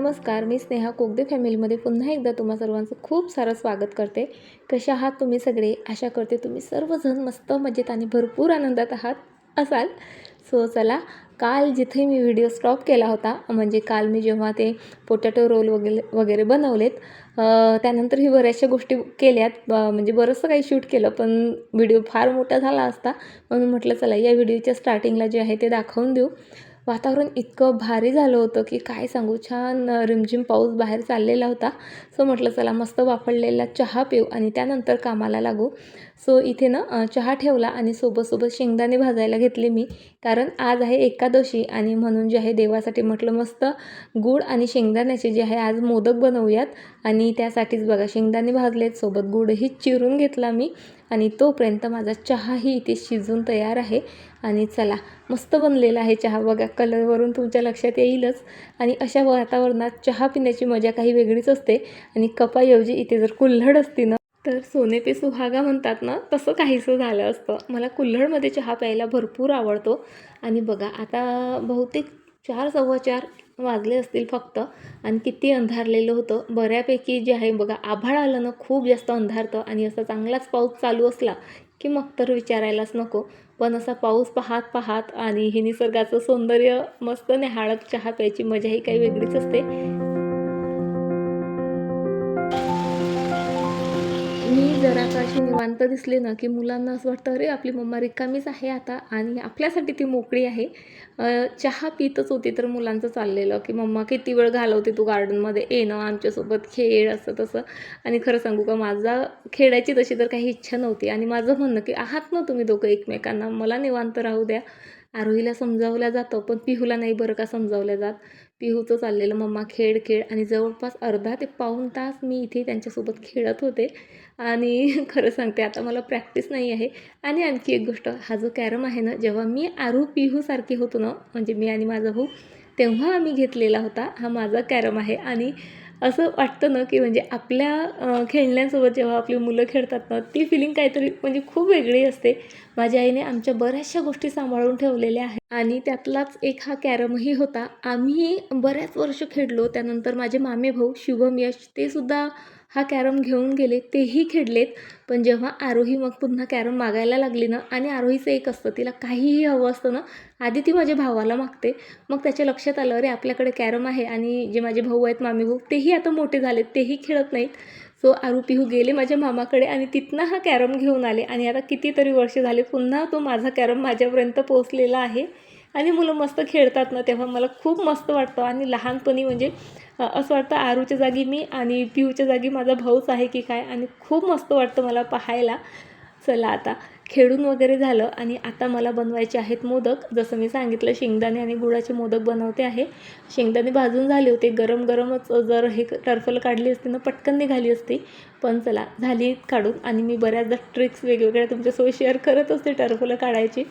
नमस्कार मी स्नेहा कोगदे फॅमिलीमध्ये पुन्हा एकदा तुम्हा सर्वांचं खूप सारं स्वागत करते. कशा आहात तुम्ही सगळे? आशा करते तुम्ही सर्वजण मस्त मजेत आणि भरपूर आनंदात आहात असाल. सो चला काल जिथे मी व्हिडिओ स्टॉप केला होता म्हणजे काल मी जेव्हा ते पोटॅटो रोल वगैरे वगैरे बनवलेत त्यानंतरही बऱ्याचशा गोष्टी केल्यात. म्हणजे बरंचसं काही शूट केलं पण व्हिडिओ फार मोठा झाला असता. म्हणून म्हटलं चला या व्हिडिओच्या स्टार्टिंगला जे आहे ते दाखवून देऊ. वातावरण इतकं भारी झालं होतं की काय सांगू? छान रिमझिम पाऊस बाहेर चाललेला होता. सो म्हटलं चला मस्त वापरलेला चहा पिऊ आणि त्यानंतर कामाला लागू. सो इथे ना चहा ठेवला आणि सोबत शेंगदाणे भाजायला घेतले मी. कारण आज आहे एकादशी आणि म्हणून जे आहे देवासाठी म्हटलं मस्त गूळ आणि शेंगदाण्याचे जे आहे आज मोदक बनवूयात. आणि त्यासाठीच बघा शेंगदाणे भाजलेत सोबत गूळही चिरून घेतला मी. आणि तोपर्यंत माझा चहाही इथे शिजून तयार आहे. आणि चला मस्त बनलेला आहे चहा. बघा कलरवरून तुमच्या लक्षात येईलच. आणि अशा वातावरणात चहा पिण्याची मजा काही वेगळीच असते. आणि कपाऐवजी इथे जर कुल्हड असती ना तर सोने पे सुहागा म्हणतात ना तसं काहीसं झालं असतं. मला कुल्हडमध्ये चहा प्यायला भरपूर आवडतो. आणि बघा आता बहुतेक चार सव्वा चार वाजले असतील फक्त. आणि किती अंधारलेलं होतं. बऱ्यापैकी जे आहे बघा आभाळ आलं ना खूप जास्त अंधारतं. आणि असा चांगलाच पाऊस चालू असला की मग तर विचारायलाच नको. पण असा पाऊस पाहात पाहात आणि हे निसर्गाचं सौंदर्य मस्त निहाळत चहा प्यायची मजाही काही वेगळीच असते. जरा का अशी निवांत दिसले ना की मुलांना असं वाटतं अरे आपली मम्मा रिकामीच आहे आता आणि आपल्यासाठी ती मोकळी आहे. चहा पितच होती तर मुलांचं चाललेलं की मम्मा किती वेळ घालवते तू गार्डनमध्ये ये ना आमच्यासोबत खेळ असं तसं. आणि खरं सांगू का माझा खेळायची तशी तर काही इच्छा नव्हती. आणि माझं म्हणणं की आहात ना तुम्ही दोघं एकमेकांना मला निवांत राहू द्या. आरोहीला समजावल्या जातं पण पिहूला नाही बरं का समजावल्या जात. पिहूचं चाललेलं मम्मा खेळ खेळ. आणि जवळपास अर्धा ते पाऊण तास मी इथे त्यांच्यासोबत खेळत होते. आणि खरं सांगते आता मला प्रॅक्टिस नाही आहे. आणि आणखी एक गोष्ट हा जो कॅरम आहे ना जेव्हा मी आरू पिहूसारखी होतो ना म्हणजे मी आणि माझा भाऊ तेव्हा आम्ही घेतलेला होता हा माझा कॅरम आहे. आणि असं वाटतं ना की म्हणजे आपल्या खेळण्यासोबत जेव्हा आपली मुलं खेळतात ना ती फिलिंग काहीतरी म्हणजे खूप वेगळी असते. माझ्या आईने आमच्या बऱ्याचशा गोष्टी सांभाळून ठेवलेल्या आहेत. आणि त्यातलाच एक हा कॅरमही होता. आम्ही बऱ्याच वर्ष खेळलो त्यानंतर माझे मामे भाऊ शुभम यश ते सुद्धा हा कॅरम घेऊन गेले तेही खेळलेत पण जेव्हा आरोही मग पुन्हा कॅरम मागायला लागली ना आणि आरोहीचं एक असतं तिला काहीही हवं असतं ना आधी ती माझ्या भावाला मागते. मग त्याच्या लक्षात आलं अरे आपल्याकडे कॅरम आहे आणि जे माझे भाऊ आहेत मामी भाऊ तेही आता मोठे झालेत तेही खेळत नाहीत. सो आरू पिहू गेले माझ्या मामाकडे आणि तिथनं हा कॅरम घेऊन आले. आणि आता कितीतरी वर्ष झाले पुन्हा तो माझा कॅरम माझ्यापर्यंत पोहोचलेला आहे. आणि मुलं मस्त खेळतात ना तेव्हा मला खूप मस्त वाटतं. आणि लहानपणी म्हणजे असं वाटतं आरूच्या जागी मी आणि पिऊच्या जागी माझा भाऊच आहे की काय? आणि खूप मस्त वाटतं मला पाहायला. चला आता खेळून वगैरे झालं आणि आता मला बनवायचे आहेत मोदक. जसं मी सांगितलं शेंगदाणे आणि गुळाचे मोदक बनवते आहे. शेंगदाणे भाजून झाले होते. गरम गरमच जर हे टर्फल काढली असती ना पटकन निघाली असती. पण चला झाली काढून. आणि मी बऱ्याचदा ट्रिक्स वेगवेगळ्या तुमच्यासोबत शेअर करत असते टर्फलं काढायची.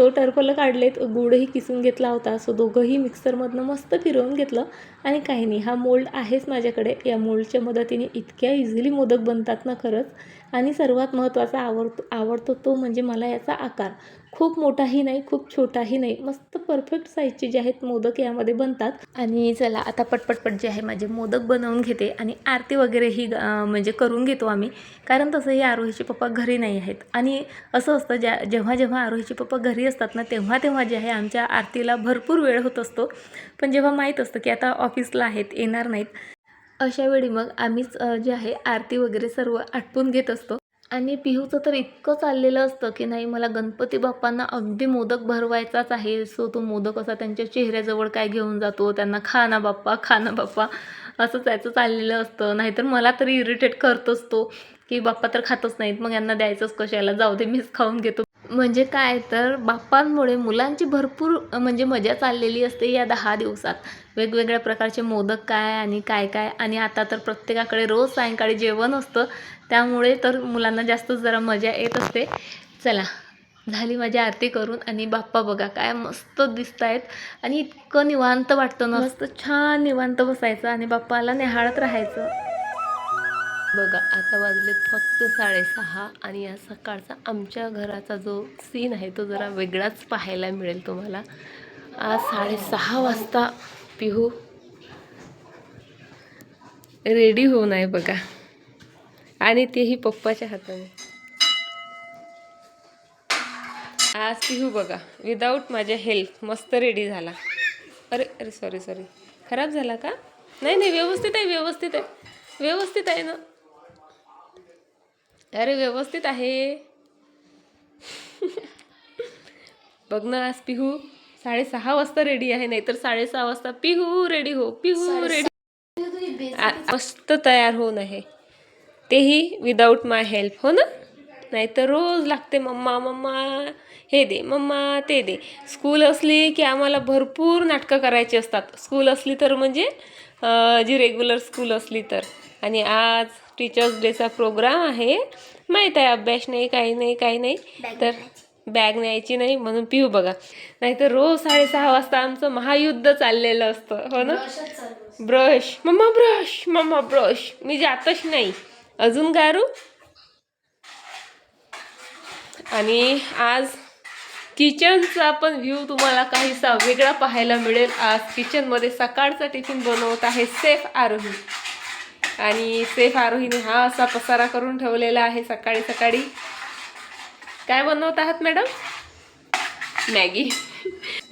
सो टर्फलं काढलेत गुडही किसून घेतला होता. सो दोघंही मिक्सरमधनं मस्त फिरवून घेतलं. आणि काही नाही हा मोल्ड आहेच माझ्याकडे. या मोल्डच्या मदतीने इतक्या इझिली मोदक बनतात ना खरंच. आणि सर्वात महत्त्वाचा आवडतो आवडतो तो म्हणजे मला याचा आकार. खूप मोठाही नाही खूप छोटाही नाही. मस्त परफेक्ट साईजचे जे आहेत मोदक यामध्ये बनतात. आणि चला आता पटपटपट जे आहे माझे मोदक बनवून घेते आणि आरती वगैरेही म्हणजे करून घेतो आम्ही. कारण तसंही आरोहीचे पप्पा घरी नाही आहेत. आणि असं असतं ज्या जेव्हा जेव्हा आरोहीचे पप्पा घरी असतात ना तेव्हा तेव्हा जे आहे आमच्या आरतीला भरपूर वेळ होत असतो. पण जेव्हा माहीत असतं की आता ऑफिसला आहेत येणार नाहीत अशा वेळी मग आम्हीच जे आहे आरती वगैरे सर्व आटपून घेत असतो. आणि पिहूचं तर इतकं चाललेलं असतं की नाही मला गणपती बाप्पांना अगदी मोदक भरवायचाच आहे. सो तो मोदक असा त्यांच्या चेहऱ्याजवळ काय घेऊन जातो त्यांना खा ना बाप्पा खा ना बाप्पा असं त्याचं चाललेलं असतं. नाहीतर मला तरी इरिटेट करतोच तो की बाप्पा तर खातच नाहीत मग यांना द्यायचंच कशाला? जाऊ दे मीच खाऊन घेतो. म्हणजे काय तर बाप्पांमुळे मुलांची भरपूर म्हणजे मजा चाललेली असते या दहा दिवसात. वेगवेगळ्या प्रकारचे मोदक काय आणि काय काय. आणि आता तर प्रत्येकाकडे रोज सायंकाळी जेवण असतं. त्यामुळे तर मुलांना जास्तच जरा मजा येत असते. चला झाली माझी आरती करून आणि बाप्पा बघा काय मस्त दिसत आहेत आणि इतकं निवांत वाटतं ना. मस्त छान निवांत बसायचं आणि बाप्पाला निहाळत राहायचं. बघा आता वाजलेत फक्त साडेसहा आणि या सकाळचा आमच्या घराचा जो सीन आहे तो जरा वेगळाच पाहायला मिळेल तुम्हाला. आज साडेसहा वाजता पिहू रेडी होऊन आहे बघा. आणि तेही पप्पाच्या हाताने. आज पिहू बघा विदाऊट माझ्या हेल्प मस्त रेडी झाला. अरे अरे सॉरी सॉरी खराब झाला का? नाही नाही व्यवस्थित आहे व्यवस्थित आहे. व्यवस्थित आहे ना? अरे व्यवस्थित आहे. बघ ना आज पिहू साडेसहा वाजता रेडी आहे नाहीतर साडेसहा वाजता पिहू रेडी हो पिहू रेडी मस्त तयार होऊन आहे. तेही विदाऊट माय हेल्प हो ना? नाहीतर रोज लागते मम्मा मम्मा हे दे मम्मा ते दे. स्कूल असली की आम्हाला भरपूर नाटकं करायची असतात. स्कूल असली तर म्हणजे जी रेग्युलर स्कूल असली तर. आणि आज टीचर्स डेचा प्रोग्राम आहे. माहीत आहे अभ्यास नाही काही नाही काही नाही. तर बॅग न्यायची नाही म्हणून पिऊ बघा. नाहीतर रोज साडेसहा वाजता आमचं महायुद्ध चाललेलं असतं हो ना? Brush mamma brush mamma brush मी जातच नाही. अजून गारू? आणि आज किचनचा पण व्ह्यू तुम्हाला काहीसा वेगळा पाहायला मिळेल. आज किचनमध्ये सकाळचा टिफिन बनवत आहे सेफ आरोही. आणि सेफ आरोहीने हा असा पसारा करून ठेवलेला आहे सकाळी सकाळी. काय बनवत आहात मॅडम मॅगी.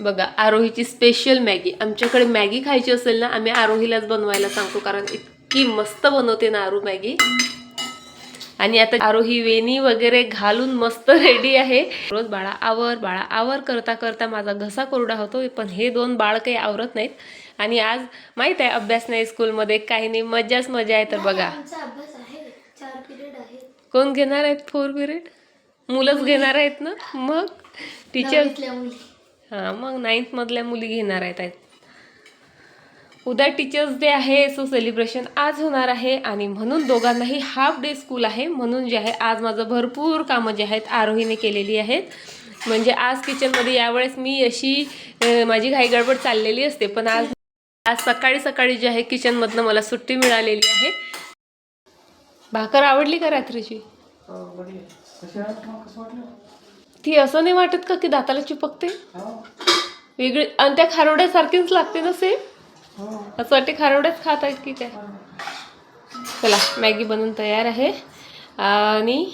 बघा आरोहीची स्पेशल मॅगी. आमच्याकडे मॅगी खायची असेल ना आम्ही आरोहीलाच बनवायला सांगतो कारण इतकी मस्त बनवते ना आरू मॅगी. आणि आता आरोही वेणी वगैरे घालून मस्त रेडी आहे. रोज बाळा आवर बाळा आवर करता करता माझा घसा कोरडा होतो पण हे दोन बाळ काही आवरत नाहीत. आणि आज माहीत आहे अभ्यास नाही स्कूलमध्ये काही नाही मजाच मजा आहे तर बघा. कोण घेणार आहेत? Four period? मुलंच घेणार आहेत ना? मग? टीचर हां मग नाईन्थमधल्या मुली घेणार आहेत उद्या टीचर्स डे आहे सो सेलिब्रेशन आज होणार आहे. आणि म्हणून दोघांनाही हाफ डे स्कूल आहे. म्हणून जे आहे आज माझं भरपूर कामं जे आहेत आरोहीने केलेली आहेत. म्हणजे आज किचनमध्ये यावेळेस मी अशी माझी घाई गडबड चाललेली असते पण आज आज सकाळी सकाळी जे आहे किचनमधनं मला सुट्टी मिळालेली आहे. भाकर आवडली का रात्रीची? ती असं नाही वाटत का की दाताला चिपकते? वेगळी आणि त्या खारोड्यासारखीच लागते ना सेम असं वाटते खारोड्याच खात आहेत की काय चला मॅगी बनवून तयार आहे. आणि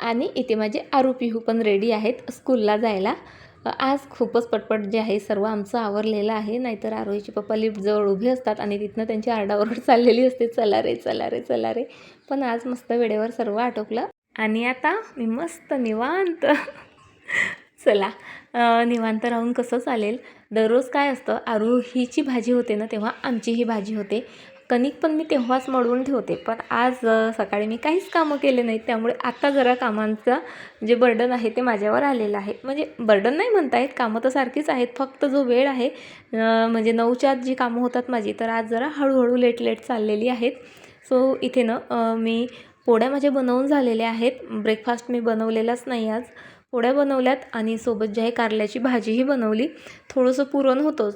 आणि इथे माझे आरू पिहू पण रेडी आहेत स्कूलला जायला. आज खूपच पटपट जे आहे सर्व आमचं आवरलेलं आहे. नाहीतर आरोहीचे पप्पा लिफ्टजवळ उभे असतात आणि तिथनं त्यांची आरडाओरड चाललेली असते. चला रे चला रे चला रे. पण आज मस्त वेळेवर सर्व आटोपलं. आणि आता मी मस्त निवांत. चला निवांत राहून कसं चालेल? दररोज काय असतं? आरोहीची भाजी होते ना तेव्हा आमची ही भाजी होते. कणिक पण मी तेव्हाच मळवून ठेवते. पण आज सकाळी मी काहीच कामं केले नाहीत. त्यामुळे आता जरा कामांचं जे बर्डन आहे ते माझ्यावर आलेलं आहे. म्हणजे बर्डन नाही म्हणता येत कामं तर सारखीच आहेत. फक्त जो वेळ आहे म्हणजे नऊच्या आत जी कामं होतात माझी तर आज जरा हळूहळू लेट लेट चाललेली आहेत. सो इथे ना मी पोळ्या माझ्या बनवून झालेल्या आहेत. ब्रेकफास्ट मी बनवलेलाच नाही आज. पोळ्या बनवल्यात आणि सोबत जे आहे कारल्याची भाजीही बनवली. थोडंसं पुरण होतं.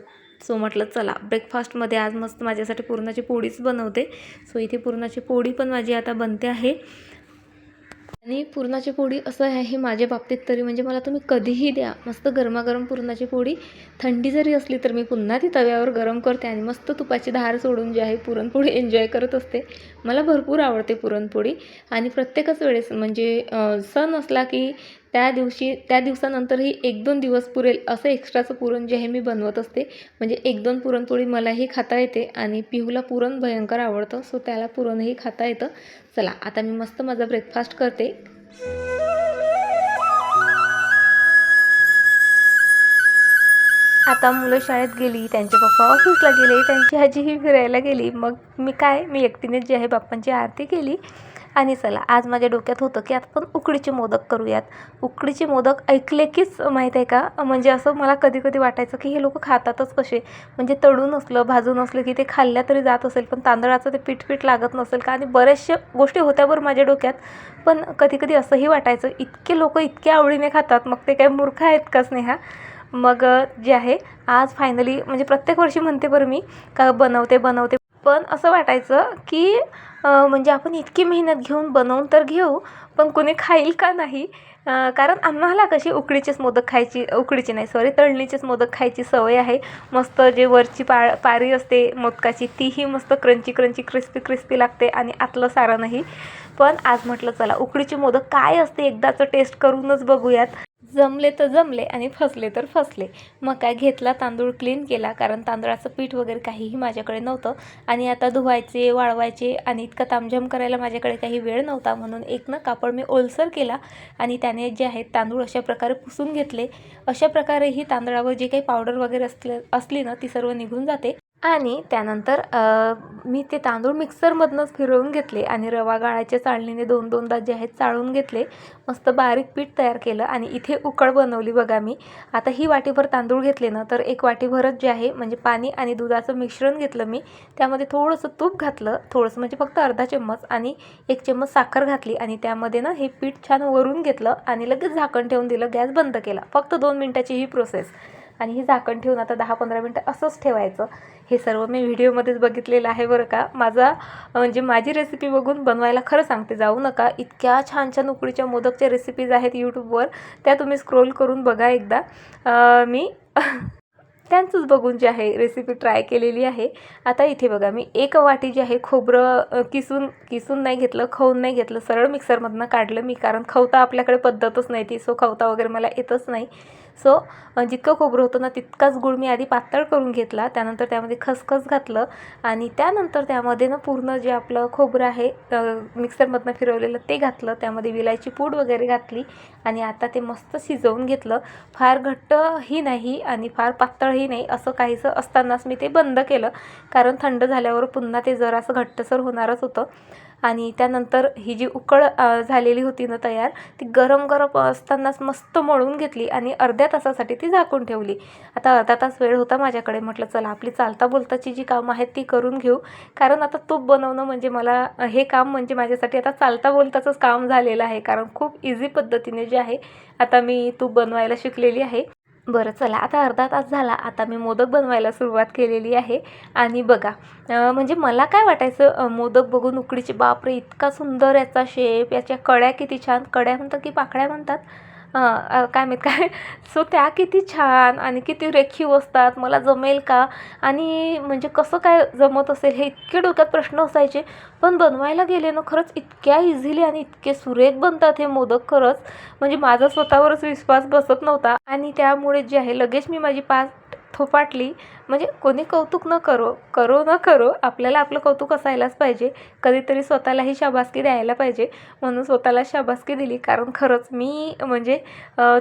सो म्हटलं चला ब्रेकफास्टमध्ये आज मस्त माझ्यासाठी पुरणाची पोळीच बनवते. सो इथे पुरणाची पोळी पण माझी आता बनते आहे. आणि पुरणाची पोळी असं आहे माझ्या बाबतीत तरी म्हणजे मला तुम्ही कधीही द्या. मस्त गरमागरम पुरणाची पोळी. थंडी जरी असली तर मी पुन्हा ती तव्यावर गरम करते आणि मस्त तुपाची धार सोडून जे आहे पुरणपोळी एन्जॉय करत असते. मला भरपूर आवडते पुरणपोळी. आणि प्रत्येकच वेळेस म्हणजे सण असला की त्या दिवशी त्या दिवसानंतरही एक दोन दिवस पुरेल असं एक्स्ट्राचं पुरण जे आहे मी बनवत असते. म्हणजे एक दोन पुरणपोळी मलाही खाता येते आणि पिहूला पुरण भयंकर आवडतं सो त्याला पुरणही खाता येतं. चला आता मी मस्त माझा ब्रेकफास्ट करते. आता मुलं शाळेत गेली त्यांचे पप्पा ऑफिसला गेले त्यांची आजीही फिरायला गेली. मग मी काय? मी एकटीनेच जे आहे बाप्पांची आरती केली. आणि चला आज माझ्या डोक्यात होतं की आपण उकडीचे मोदक करूयात. उकडीचे मोदक ऐकले कीच माहीत आहे का? म्हणजे असं मला कधी कधी वाटायचं की हे लोक खातातच कसे? म्हणजे तळून असलं भाजून असलं की ते खाल्ल्या तरी जात असेल पण तांदळाचं ते पीठ पीठ लागत नसेल का? आणि बऱ्याचशा गोष्टी होत्या बरं माझ्या डोक्यात. पण कधी कधी असंही वाटायचं इतके लोक इतके आवडीने खातात. मग ते काय मूर्ख आहेत का स्नेहा? मग जे आहे आज फायनली म्हणजे प्रत्येक वर्षी म्हणते बरं मी का बनवते बनवते. पण असं वाटायचं की म्हणजे आपण इतकी मेहनत घेऊन बनवून तर घेऊ पण कोणी खाईल का नाही? कारण आम्हाला कशी उकडीचेच मोदक खायची उकडीचे नाही सॉरी तळणीचेच मोदक खायची सवय आहे. मस्त जे वरची पा पारी असते मोदकाची तीही मस्त क्रंची क्रंची क्रिस्पी क्रिस्पी लागते आणि आतलं सारं नाही. पण आज म्हटलं चला उकडीचे मोदक काय असते एकदाचं टेस्ट करूनच बघूयात. जमले तर जमले आणि फसले तर फसले. मग काय घेतला तांदूळ क्लीन केला कारण तांदळाचं पीठ वगैरे काहीही माझ्याकडे नव्हतं. आणि आता धुवायचे वाळवायचे आणि इतका तामझाम करायला माझ्याकडे काही वेळ नव्हता म्हणून एक ना कापड मी ओलसर केला आणि त्याने जे आहेत तांदूळ अशा प्रकारे पुसून घेतले. अशा प्रकारे ही तांदळावर जी काही पावडर वगैरे असले असली ना ती सर्व निघून जाते. आणि त्यानंतर मी ते तांदूळ मिक्सरमधनंच फिरवून घेतले आणि रवा गाळाच्या चाळणीने दोन दोनदा जे आहेत चाळून घेतले. मस्त बारीक पीठ तयार केलं आणि इथे उकळ बनवली बघा मी. आता ही वाटीभर तांदूळ घेतले ना तर एक वाटीभरच जे आहे म्हणजे पाणी आणि दुधाचं मिश्रण घेतलं मी. त्यामध्ये थोडंसं तूप घातलं थोडंसं म्हणजे फक्त अर्धा चम्मच आणि एक चम्मच साखर घातली आणि त्यामध्ये ना हे पीठ छान वरून घेतलं आणि लगेच झाकण ठेवून दिलं गॅस बंद केला. फक्त दोन मिनटाची ही प्रोसेस. आणि हे झाकण ठेवून आता दहा पंधरा मिनटं असंच ठेवायचं. हे सर्व मी व्हिडिओमध्येच बघितलेलं आहे बरं का. माझा म्हणजे माझी रेसिपी बघून बनवायला खरं सांगते जाऊ नका. इतक्या छान छान उकडीच्या मोदकच्या रेसिपीज आहेत यूट्यूबवर त्या तुम्ही स्क्रोल करून बघा एकदा. मी त्यांचंच बघून जे आहे रेसिपी ट्राय केलेली आहे. आता इथे बघा मी एक वाटी जे आहे खोबरं किसून किसून नाही घेतलं खवून नाही घेतलं सरळ मिक्सरमधनं काढलं मी कारण खवता आपल्याकडे पद्धतच नाही ती सो खवता वगैरे मला येतच नाही. सो जितकं खोबरं होतं ना तितकाच गुळ मी आधी पातळ करून घेतला त्यानंतर त्यामध्ये खसखस घातलं आणि त्यानंतर त्यामध्ये ना पूर्ण जे आपलं खोबरं आहे मिक्सरमधनं फिरवलेलं ते घातलं त्यामध्ये विलायची पूड वगैरे घातली आणि आता ते मस्त शिजवून घेतलं. फार घट्टही नाही आणि फार पातळही नाही असं काहीसं असतानाच मी ते बंद केलं. कारण थंड झाल्यावर पुन्हा ते जरासं घट्टसर होणारच होतं. आणि त्यानंतर ही जी उकळ झालेली होती ना तयार ती गरम गरम असतानाच मस्त मळून घेतली आणि अर्ध्या तासासाठी ती झाकून ठेवली. आता अर्धा तास वेळ होता माझ्याकडे म्हटलं चला आपली चालता बोलताची जी कामं आहेत ती करून घेऊ. कारण आता तूप बनवणं म्हणजे मला हे काम म्हणजे माझ्यासाठी आता चालता बोलताचंच काम झालेलं आहे. कारण खूप इझी पद्धतीने जे आहे आता मी तूप बनवायला शिकलेली आहे. बरं चला. आता अर्धा तास झाला. आता मी मोदक बनवायला सुरुवात केलेली आहे. आणि बघा म्हणजे मला काय वाटायचं मोदक बघून उकडीचे बापरे इतका सुंदर याचा शेप याच्या कड्या किती छान. कड्या म्हणतात की पाकळ्या म्हणतात? काय माहीत काय. सो त्या किती छान आणि किती रेखीव असतात. मला जमेल का? आणि म्हणजे कसं काय जमत असेल हे इतके डोक्यात प्रश्न असायचे. पण बनवायला गेले ना खरंच इतक्या इझिली आणि इतके सुरेख बनतात हे मोदक खरंच. म्हणजे माझा स्वतःवरच विश्वास बसत नव्हता. आणि त्यामुळे जे आहे लगेच मी माझी पाच थोपाटली. म्हणजे कोणी कौतुक न करो करो न करो आपल्याला आपलं कौतुक असायलाच पाहिजे. कधीतरी स्वतःलाही शाबासकी द्यायला पाहिजे. म्हणून स्वतःला शाबासकी दिली. कारण खरंच मी म्हणजे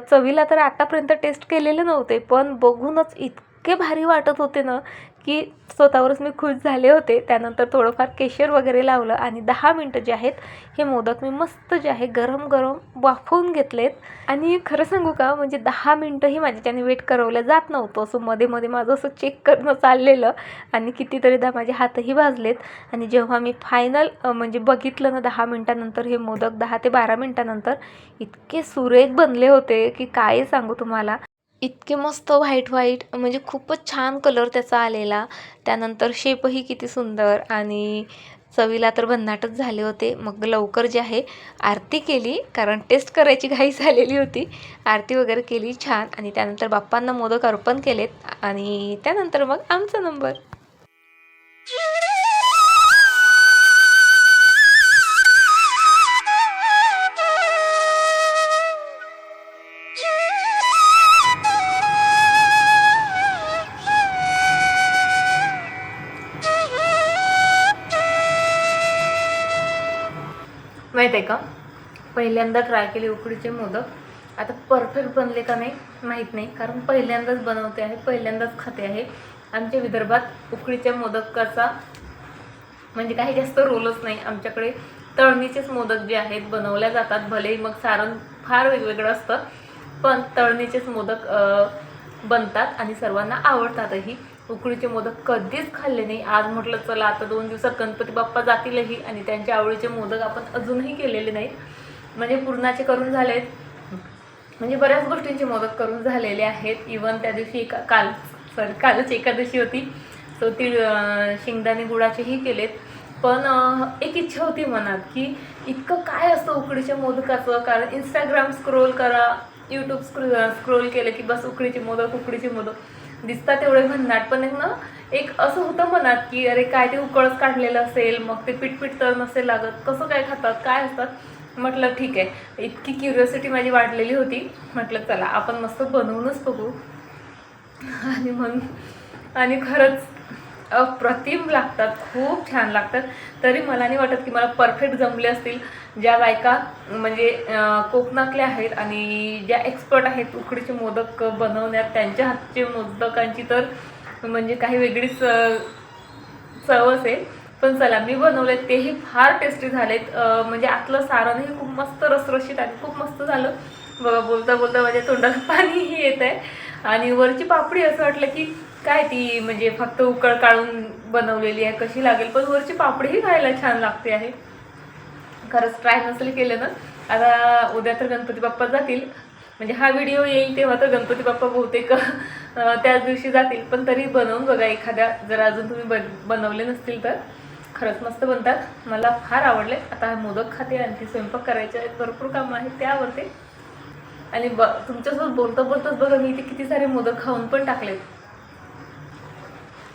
चवीला तर आतापर्यंत टेस्ट केलेले नव्हते. पण बघूनच इतके भारी वाटत होते ना की स्वतःवरच मी खुश झाले होते. त्यानंतर थोडंफार केशर वगैरे लावलं आणि दहा मिनटं जे आहेत हे मोदक मी मस्त जे आहे गरम गरम वाफवून घेतलेत. आणि खरं सांगू का म्हणजे दहा मिनटंही माझ्याच्याने वेट करवलं जात नव्हतं. असं मध्ये मध्ये माझं असं चेक करणं चाललेलं आणि कितीतरीदा माझे हातही भाजलेत. आणि जेव्हा मी फायनल म्हणजे बघितलं ना दहा मिनटानंतर हे मोदक दहा ते बारा मिनटानंतर इतके सुरेख बनले होते की काय सांगू तुम्हाला. इतके मस्त व्हाईट व्हाईट म्हणजे खूपच छान कलर त्याचा आलेला. त्यानंतर शेपही किती सुंदर आणि चवीला तर भन्नाटच झाले होते. मग लवकर जे आहे आरती केली कारण टेस्ट करायची घाई झालेली होती. आरती वगैरे केली छान. आणि त्यानंतर बाप्पांना मोदक अर्पण केलेत. आणि त्यानंतर मग आमचा नंबर माहीत आहे का पहिल्यांदा ट्राय केले उकडीचे मोदक. आता परफेक्ट बनले का नाही माहीत नाही. कारण पहिल्यांदाच बनवते आहे पहिल्यांदाच खाते आहे. आमच्या विदर्भात उकडीच्या मोदकाचा म्हणजे काही जास्त रोलच नाही. आमच्याकडे तळणीचेच मोदक जे आहेत बनवल्या जातात. भले मग सारण फार वेगवेगळं असतं पण तळणीचेच मोदक बनतात आणि सर्वांना आवडतातही. उकडीचे मोदक कधीच खाल्ले नाही. आज म्हटलं चला आता दोन दिवसात गणपती बाप्पा जातीलही आणि त्यांच्या आवडीचे मोदक आपण अजूनही केलेले नाहीत. म्हणजे पूर्णाचे करून झालेत. म्हणजे बऱ्याच गोष्टींचे मोदक करून झालेले आहेत. इवन त्या दिवशी एका काल सॉरी कालच एकादशी होती. सो ती शेंगदाणे गुळाचेही केलेत. पण एक इच्छा होती मनात की इतकं काय असतं उकडीच्या मोदकाचं? कारण इंस्टाग्राम स्क्रोल करा यूट्यूब स्क्रो स्क्रोल केलं की बस उकडीचे मोदक उकडीचे मोदक. दिसतात तेवढे भन्नाट पण एक ना एक असं होतं मनात की अरे काय ते उकळच काढलेलं असेल मग ते पिटपिट तर नसेल लागत कसं काय खातात काय असतात? म्हटलं ठीक आहे. इतकी क्युरिओसिटी माझी वाढलेली होती. म्हटलं चला आपण मस्त बनवूनच बघू. आणि म्हणून आणि खरंच अप्रतिम लागतात खूप छान लागतात. तरी मला नाही वाटत की मला परफेक्ट जमले असतील. ज्या बायका म्हणजे कोकणातल्या आहेत आणि ज्या एक्सपर्ट आहेत उकडीचे मोदक बनवण्यात त्यांच्या हातचे मोदकांची तर म्हणजे काही वेगळीच चव असेल. पण चला मी बनवले तेही फार टेस्टी झालेत. म्हणजे आतलं सारणही खूप मस्त रसरशीत आणि खूप मस्त झालं. बघा बोलता बोलता माझ्या तोंडाला पाणीही येत आहे आणि वरची पापडी असं वाटलं की काय ती म्हणजे फक्त उकळ काढून बनवलेली आहे कशी लागेल? पण वरची पापडीही खायला छान लागते आहे. खरंच ट्राय नसेल केलं ना आता उद्या तर गणपती बाप्पा जातील. म्हणजे हा व्हिडिओ येईल तेव्हा तर गणपती बाप्पा बहुतेक त्याच दिवशी जातील. पण तरी बनवून बघा एखाद्या जर अजून तुम्ही बन बनवले नसतील तर. खरंच मस्त बनतात. मला फार आवडले. आता मोदक खाते आणखी स्वयंपाक करायचे आहेत भरपूर कामं आहेत ते आवडते आणि ब तुमच्यासोबत बोलता बोलताच बघा मी इथे किती सारे मोदक खाऊन पण टाकलेत.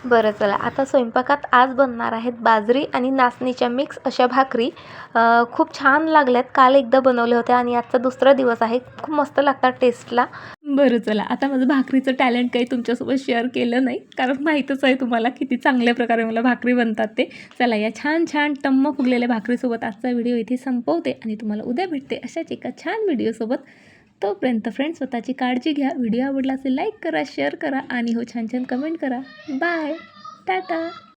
बरं चला. आता स्वयंपाकात आज बनणार आहेत बाजरी आणि नाचणीच्या मिक्स अशा भाकरी. खूप छान लागल्यात. काल एकदा बनवल्या होत्या आणि आजचा दुसरा दिवस आहे. खूप मस्त लागतात टेस्टला बरं चला. आता माझं भाकरीचं टॅलेंट काही तुमच्यासोबत शेअर केलं नाही. कारण माहीतच आहे तुम्हाला किती चांगल्या प्रकारे मला भाकरी बनतात ते. चला या छान छान टम्म फुगलेल्या भाकरीसोबत आजचा व्हिडिओ इथे संपवते आणि तुम्हाला उद्या भेटते अशाच एका छान व्हिडिओसोबत तोपर्यंत फ्रेंड स्वतःची काळजी घ्या. व्हिडिओ आवडला असेल लाईक करा शेअर करा आणि हो छान छान कमेंट करा. बाय टाटा